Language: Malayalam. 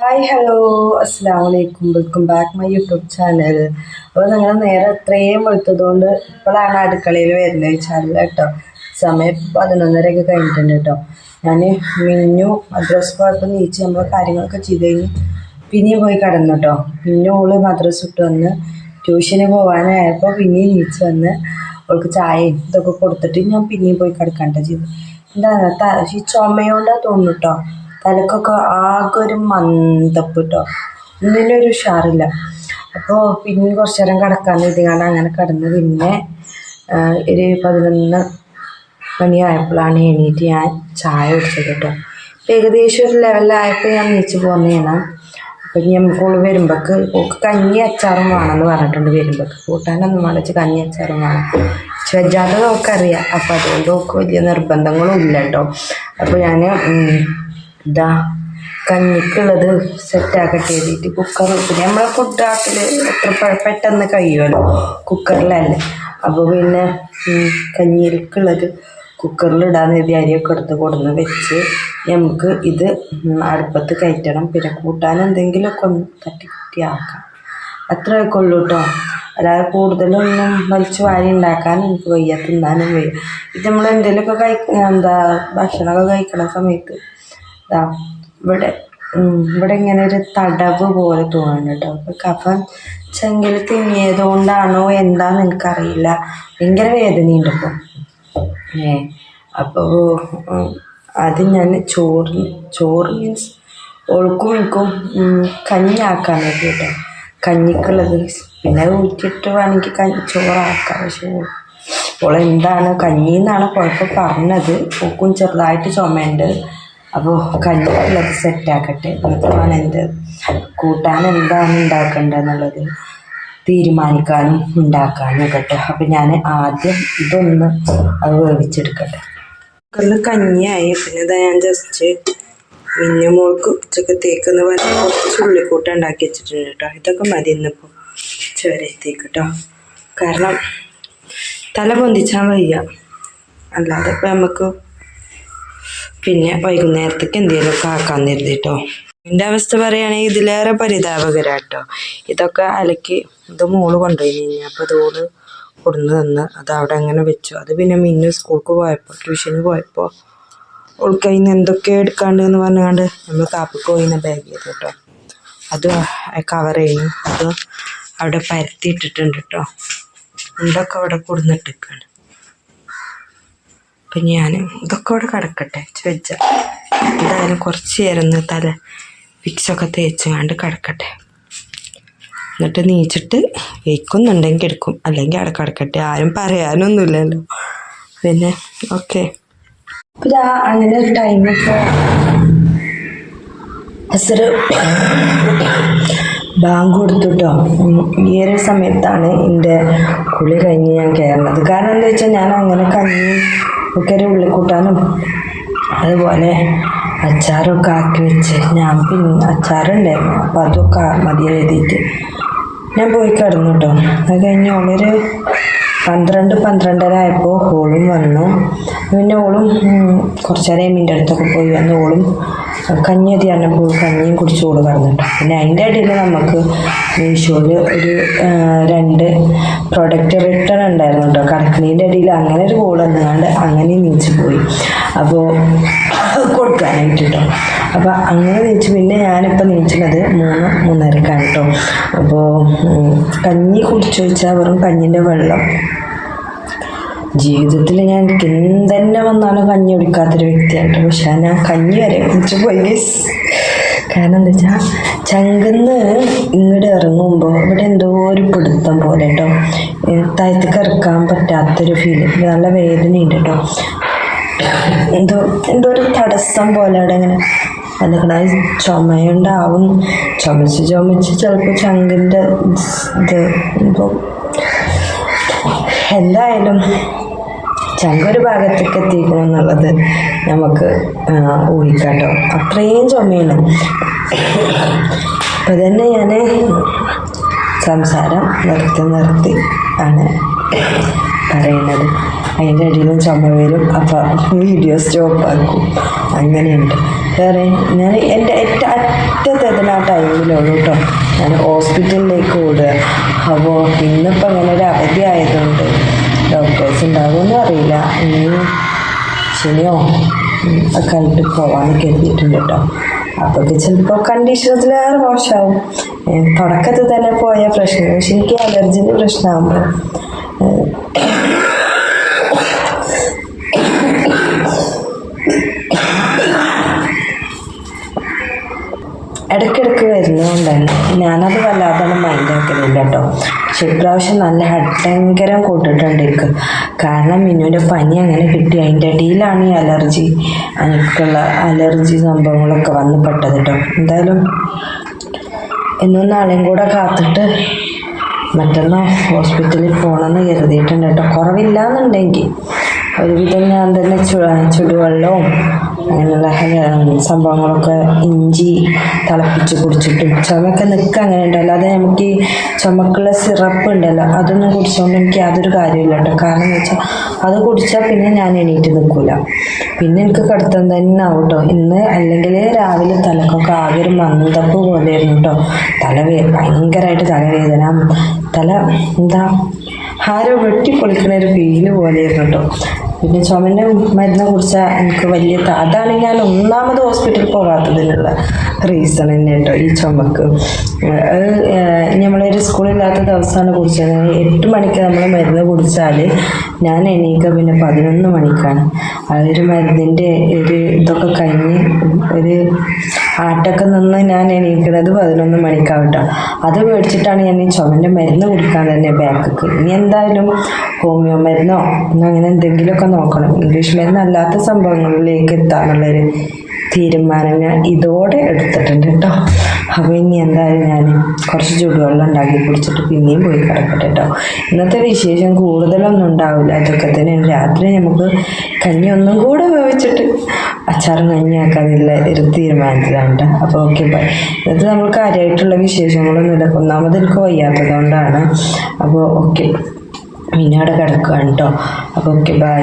ഹായ് ഹലോ അസ്സാം വലൈക്കും welcome back my YouTube channel അപ്പോൾ നിങ്ങൾ നേരെ അത്രയും വെളുത്തതുകൊണ്ട് ഇപ്പോഴാണ് അടുക്കളയിൽ വരുന്നത് വെച്ചാൽ കേട്ടോ. സമയം പതിനൊന്നരയൊക്കെ കഴിഞ്ഞിട്ടുണ്ട് കേട്ടോ. ഞാൻ മിഞ്ഞു മദ്രസ് പോയപ്പോൾ നീച്ച് നമ്മൾ കാര്യങ്ങളൊക്കെ ചെയ്ത് കഴിഞ്ഞ് പിന്നെയും പോയി കടന്നു കേട്ടോ. പിന്നെ ഓൾ മദ്രസ് ഇട്ട് വന്ന് ട്യൂഷന് പോകാനായപ്പോൾ പിന്നെയും നീച്ച് വന്ന് അവൾക്ക് ചായയും ഇതൊക്കെ കൊടുത്തിട്ട് ഞാൻ പിന്നെയും പോയി കിടക്കണ്ട ചെയ്തു എന്താണ് ഈ ചുമയോണ്ടാ തോന്നുന്നു കേട്ടോ. തലക്കൊക്കെ ആകെ ഒരു മന്ദപ്പ് കേട്ടോ ഒന്നിനും ഒരു ഉഷാറില്ല. അപ്പോൾ പിന്നെ കുറച്ച് നേരം കിടക്കാൻ കാരണം അങ്ങനെ കിടന്ന് പിന്നെ ഒരു പതിനൊന്ന് മണിയായപ്പോഴാണ് എണീറ്റ് ഞാൻ ചായ കുടിച്ചത് കേട്ടോ. ഇപ്പം ഏകദേശം ഒരു ലെവലിലായപ്പോൾ ഞാൻ നീച്ച് പോകുന്നതാണ് അപ്പം നമുക്ക് ഓൾ വരുമ്പോൾക്ക് ഓൾക്ക് കഞ്ഞി അച്ചാറും വേണമെന്ന് പറഞ്ഞിട്ടുണ്ട് വരുമ്പോൾക്ക് കൂട്ടാനൊന്നും വേണമെച്ച് കഞ്ഞി അച്ചാറും വേണം. വെജാതെ നമുക്കറിയാം അപ്പം അതുകൊണ്ട് നമുക്ക് വലിയ നിർബന്ധങ്ങളും ഇല്ല കേട്ടോ. അപ്പോൾ ഞാൻ ഇതാ കഞ്ഞിക്കുള്ളത് സെറ്റാക്കട്ടെ എഴുതിയിട്ട് കുക്കർ പിന്നെ നമ്മളെ ഫുഡ് ആക്കൽ എത്ര പെട്ടെന്ന് കഴിയുമല്ലോ കുക്കറിലല്ലേ അപ്പോൾ പിന്നെ കഞ്ഞിക്കുള്ളത് കുക്കറിലിടാൻ എഴുതി അരിയൊക്കെ എടുത്ത് കൊടുന്ന് വെച്ച് നമുക്ക് ഇത് അടുപ്പത്ത് കയറ്റണം. പിന്നെ കൂട്ടാൻ എന്തെങ്കിലുമൊക്കെ ഒന്ന് തട്ടി കുട്ടി ആക്കാം. അത്രയൊക്കെ ഉള്ളൂ കേട്ടോ അല്ലാതെ കൂടുതലൊന്നും വലിച്ചു വാരി ഉണ്ടാക്കാൻ എനിക്ക് വയ്യ തിന്നാനും വയ്യ. ഇത് നമ്മൾ എന്തെങ്കിലുമൊക്കെ കഴി എന്താ ഭക്ഷണമൊക്കെ കഴിക്കണ സമയത്ത് ഇതാ ഇവിടെ ഇവിടെ ഇങ്ങനെ ഒരു തടവ് പോലെ തോന്നുന്നു കേട്ടോ. കഫം ചെങ്കിൽ തിങ്ങിയത് കൊണ്ടാണോ എന്താന്ന് എനിക്കറിയില്ല ഭയങ്കര വേദനയുണ്ട് ഇപ്പോൾ ഏ അപ്പോൾ അത് ഞാൻ ചോറ് ചോറ് മീൻസ് ഒഴുക്കും എനിക്കും കഞ്ഞാക്കാൻ വേണ്ടി കേട്ടോ. കഞ്ഞിക്കുള്ളത് പിന്നെ ഊറ്റിയിട്ട് വേണമെങ്കിൽ കഞ്ഞി ചോറാക്കാം. പക്ഷേ ഓളെന്താണ് എന്താണ് കഞ്ഞി കുഴപ്പം പറഞ്ഞത്. പൂക്കും ചെറുതായിട്ട് ചുമയുണ്ട്. അപ്പോൾ കല്ലുള്ളത് സെറ്റാക്കട്ടെ? എന്നിട്ട് വേണം എന്ത്? കൂട്ടാൻ എന്താണ് ഉണ്ടാക്കേണ്ടതെന്നുള്ളത് തീരുമാനിക്കാനും ഉണ്ടാക്കാനും കേട്ടോ. അപ്പം ഞാൻ ആദ്യം ഇതൊന്ന് അത് വേവിച്ചെടുക്കട്ടെ. കുക്കറിൽ കഞ്ഞിയായി. പിന്നെ ഇതാ ഞാൻ ജസ്റ്റ് പിന്നെ മോൾക്ക് ഉച്ചക്കത്തേക്കെന്ന് പറഞ്ഞ് കുറച്ച് ഉള്ളിക്കൂട്ടം ഉണ്ടാക്കി വെച്ചിട്ടുണ്ട് കേട്ടോ. ഇതൊക്കെ മതി ഇന്നിപ്പോൾ ചോരത്തേക്ക് കേട്ടോ. കാരണം തല പൊന്തിച്ചാൽ വയ്യ. അല്ലാതെ ഇപ്പം നമുക്ക് പിന്നെ വൈകുന്നേരത്തേക്ക് എന്തെങ്കിലുമൊക്കെ ആക്കാൻ നിർത്തിട്ടോ കേട്ടോ എന്റെ അവസ്ഥ പറയുകയാണെങ്കിൽ ഇതിലേറെ പരിതാപകരാട്ടോ. ഇതൊക്കെ അലക്കി ഇത് മോൾ കൊണ്ടുപോയി കഴിഞ്ഞാൽ അപ്പോൾ ഇതോൾ കൊടുന്ന് തന്ന് അത് അവിടെ അങ്ങനെ വെച്ചു. അത് പിന്നെ മിന്നു സ്കൂൾക്ക് പോയപ്പോൾ ട്യൂഷന് പോയപ്പോൾ ഓൾക്ക് എന്തൊക്കെ എടുക്കാണ്ട് എന്ന് പറഞ്ഞുകൊണ്ട് നമ്മൾ കാപ്പിക്ക് പോയിന്ന ബാഗ് ചെയ്ത് കേട്ടോ. അത് കവർ ചെയ്യുന്നു. അത് അവിടെ പരത്തി ഇട്ടിട്ടുണ്ട് കേട്ടോ. എന്തൊക്കെ അവിടെ കൊടുന്നിട്ടിരിക്കുകയാണ്. അപ്പം ഞാൻ ഇതൊക്കെ അവിടെ കിടക്കട്ടെ ചോദിച്ച എന്തായാലും കുറച്ച് നേരം തല വിക്സൊക്കെ തേച്ച് കണ്ട് കിടക്കട്ടെ. എന്നിട്ട് നീച്ചിട്ട് വയ്ക്കുന്നുണ്ടെങ്കിൽ എടുക്കും. അല്ലെങ്കിൽ അവിടെ കിടക്കട്ടെ. ആരും പറയാനൊന്നുമില്ലല്ലോ. പിന്നെ ഓക്കെ അങ്ങനെ ഒരു ടൈം ഇപ്പോൾ അസറ് ബാങ്ക് കൊടുത്തിട്ടോ. ഈ ഒരു സമയത്താണ് എന്റെ കുളി കഴിഞ്ഞ് ഞാൻ കയറുന്നത് കാരണം എന്താ വെച്ചാൽ ഞാൻ അങ്ങനെ കഞ്ഞി ഒക്കെ ഉള്ളിക്കൂട്ടാനും അതുപോലെ അച്ചാറൊക്കെ ആക്കി വെച്ച് ഞാൻ പിന്നെ അച്ചാറുണ്ടായിരുന്നു. അപ്പോൾ അതൊക്കെ മതി എഴുതിയിട്ട് ഞാൻ പോയി കിടന്നു കേട്ടോ അത് കഴിഞ്ഞ് ഓളൊരു പന്ത്രണ്ട് പന്ത്രണ്ടര ആയപ്പോൾ ഓളും വന്നു. പിന്നെ ഓളും കുറച്ചേരം കുറച്ച് നേരം അടുത്തൊക്കെ പോയി വന്ന് ഓളും കഞ്ഞി പോയി കഞ്ഞിയും കുടിച്ചു കൊടുക്കാറുണ്ട് പിന്നെ അതിന്റെ ഇടയിൽ നമുക്ക് മീഷോയിൽ ഒരു രണ്ട് പ്രൊഡക്റ്റ് റിട്ടേൺ ഉണ്ടായിരുന്നു കേട്ടോ കടക്കണീന്റെ ഇടയിൽ അങ്ങനെ ഒരു കോൾ വന്നുകൊണ്ട് അങ്ങനെ നീച്ചു പോയി. അപ്പോൾ കൊടുക്കാനായിട്ട് കേട്ടോ അപ്പോൾ അങ്ങനെ നീച്ച് പിന്നെ ഞാനിപ്പോൾ നീച്ചുന്നത് മൂന്ന് മൂന്നരക്കാണ് കേട്ടോ അപ്പോൾ കഞ്ഞി കുടിച്ചു വെച്ചാൽ വെറും കഞ്ഞിന്റെ വെള്ളം ജീവിതത്തിൽ ഞാൻ എന്തെന്നെ വന്നാലും കഞ്ഞി കുടിക്കാത്തൊരു വ്യക്തിയായിട്ട് പക്ഷെ ഞാൻ കഞ്ഞി വരെ കുടിച്ചു പോയി. കാരണം എന്താ വെച്ചാൽ ചങ്കന്ന് ഇങ്ങോട്ട് ഇറങ്ങുമ്പോൾ ഇവിടെ എന്തോ ഒരു പിടുത്തം പോലെ കേട്ടോ താഴത്തേക്ക് ഇറക്കാൻ പറ്റാത്തൊരു ഫീൽ നല്ല വേദനയുണ്ട് കേട്ടോ. എന്തോ എന്തോ ഒരു തടസ്സം പോലെ അവിടെ ഇങ്ങനെ വന്നിക്കണ ചുമയുണ്ടാവും. ചുമച്ച് ചുമച്ച് ചിലപ്പോൾ ചങ്കിന്റെ ഇത് ഇപ്പോൾ എന്തായാലും ചങ്കൊരു ഭാഗത്തേക്ക് എത്തിക്കണം എന്നുള്ളത് നമുക്ക് ഊഹിക്കാട്ടോ. ഊഹിക്കാം കേട്ടോ അത്രയും ചുമയാണ്. അപ്പം തന്നെ ഞാൻ സംസാരം നിർത്തി നിർത്തി ആണ് പറയുന്നത് അതിന്റെ ഇടയിൽ ചുമ വരും അപ്പം വീഡിയോ സ്റ്റോപ്പ് ആക്കും. അങ്ങനെയുണ്ട്. വേറെ ഞാൻ എന്റെ ഏറ്റ അറ്റത്തെത്തുന്ന ആ ടൈമിലുള്ളൂ കേട്ടോ ഞാൻ ഹോസ്പിറ്റലിലേക്ക് ഓടുക. അപ്പോൾ ഇന്നിപ്പോൾ അങ്ങനെ ഒരു അവധി ആയതുകൊണ്ട് ഡോക്ടേഴ്സ് ഉണ്ടാകുമെന്നും അറിയില്ല ഇനി ശനിയോ ഒക്കെ ആയിട്ട് പോകാൻ കരുതിയിട്ടുണ്ട് കേട്ടോ. അപ്പോൾ ചിലപ്പോൾ കണ്ടീഷൻസിലേറെ മോശമാവും. തുടക്കത്തിൽ തന്നെ പോയ പ്രശ്നം. പക്ഷെ അലർജിന്റെ പ്രശ്നമാകുമ്പോൾ ഇടയ്ക്കിടയ്ക്ക് വരുന്നതുകൊണ്ട് തന്നെ ഞാനത് വല്ലാതെ മൈൻഡ് ആക്കുന്നില്ല കേട്ടോ. പക്ഷെ ഇപ്രാവശ്യം നല്ല അടങ്കരം കൂട്ടിട്ടുണ്ട് എനിക്ക്. കാരണം മിന്നുവിന്റെ പനി അങ്ങനെ കിട്ടി. അതിന്റെ ഇടയിലാണ് ഈ അലർജി. എനിക്കുള്ള അലർജി സംഭവങ്ങളൊക്കെ വന്ന് പെട്ടത് കേട്ടോ. എന്തായാലും ഇന്നും നാളെയും കൂടെ കാത്തിട്ട് മറ്റന്നാൾ ഹോസ്പിറ്റലിൽ പോകണമെന്ന് കരുതിയിട്ടുണ്ട് കേട്ടോ. കുറവില്ലാന്നുണ്ടെങ്കിൽ ഒരുവിധം ഞാൻ തന്നെ ചുടുവെള്ളവും അങ്ങനെയുള്ള സംഭവങ്ങളൊക്കെ ഇഞ്ചി തിളപ്പിച്ച് കുടിച്ചിട്ടും ചുമയൊക്കെ നിൽക്കുക അങ്ങനെ ഉണ്ട് അല്ലാതെ നമുക്ക് ഈ ചുമക്കുള്ള സിറപ്പ് ഉണ്ടല്ലോ അതൊന്നും കുടിച്ചുകൊണ്ട് എനിക്ക് യാതൊരു കാര്യമില്ല കേട്ടോ. കാരണം എന്ന് വെച്ചാൽ അത് കുടിച്ചാൽ പിന്നെ ഞാൻ എണീറ്റ് നിൽക്കില്ല പിന്നെ എനിക്ക് കിടത്തം തന്നെ ആവും കേട്ടോ. ഇന്ന് അല്ലെങ്കിൽ രാവിലെ തലക്കൊക്കെ ആകെ ഒരു മന്ദപ്പ് പോലെയായിരുന്നു കേട്ടോ. തലവേ ഭയങ്കരമായിട്ട് തലവേദന തല എന്താ ആരോ വെട്ടിപ്പൊളിക്കണ ഒരു ഫീൽ പോലെയായിരുന്നു കേട്ടോ. പിന്നെ ചുമന്റെ മരുന്ന് കുടിച്ചാൽ എനിക്ക് വലിയ അതാണ് ഞാൻ ഒന്നാമത് ഹോസ്പിറ്റലിൽ പോകാത്തതിനുള്ള റീസൺ തന്നെ കേട്ടോ ഈ ചുമക്ക്. അത് നമ്മളൊരു സ്കൂളില്ലാത്ത ദിവസമാണ് കുടിച്ചത്. എട്ട് മണിക്ക് നമ്മൾ മരുന്ന് കുടിച്ചാൽ ഞാൻ എണീക്ക പിന്നെ പതിനൊന്ന് മണിക്കാണ്. ആ ഒരു മരുന്നിന്റെ ഒരു ഇതൊക്കെ കഴിഞ്ഞ് ഒരു ആട്ടൊക്കെ നിന്ന് ഞാൻ എണീക്കുന്നത് പതിനൊന്ന് മണിക്കാവട്ടോ. അത് മേടിച്ചിട്ടാണ് ഞാൻ ഈ ചുമന്റെ മരുന്ന് കുടിക്കാൻ തന്നെ ബാക്കിക്ക് ഇനി എന്തായാലും ഹോമിയോ മരുന്നോ അങ്ങനെ എന്തെങ്കിലുമൊക്കെ നോക്കണം. ഇംഗ്ലീഷ് മരുന്ന് അല്ലാത്ത സംഭവങ്ങളിലേക്ക് എത്താനുള്ളൊരു തീരുമാനം ഞാൻ ഇതോടെ എടുത്തിട്ടുണ്ട് കേട്ടോ. അപ്പോൾ ഇനി എന്തായാലും ഞാൻ കുറച്ച് ചൂടുവെള്ളം ഉണ്ടാക്കി കുടിച്ചിട്ട് പിന്നെയും പോയി കിടക്കട്ടെ കേട്ടോ ഇന്നത്തെ വിശേഷം കൂടുതലൊന്നും ഉണ്ടാവില്ല. അതൊക്കെ തന്നെ രാത്രി നമുക്ക് കഞ്ഞി ഒന്നും കൂടെ വേവിച്ചിട്ട് അച്ചാറും കഞ്ഞിയാക്കാനുള്ള ഒരു തീരുമാനത്തിലാണ് കേട്ടോ അപ്പോൾ ഓക്കെ ബൈ. ഇന്നത്തെ നമ്മൾ കാര്യമായിട്ടുള്ള വിശേഷങ്ങളൊന്നും ഇല്ല. ഒന്നാമത് എനിക്ക് വയ്യാത്തത് കൊണ്ടാണ്. അപ്പോൾ ഓക്കെ പിന്നെ അവിടെ കിടക്കുകയാണ് കേട്ടോ അപ്പോൾ ഓക്കെ ബൈ.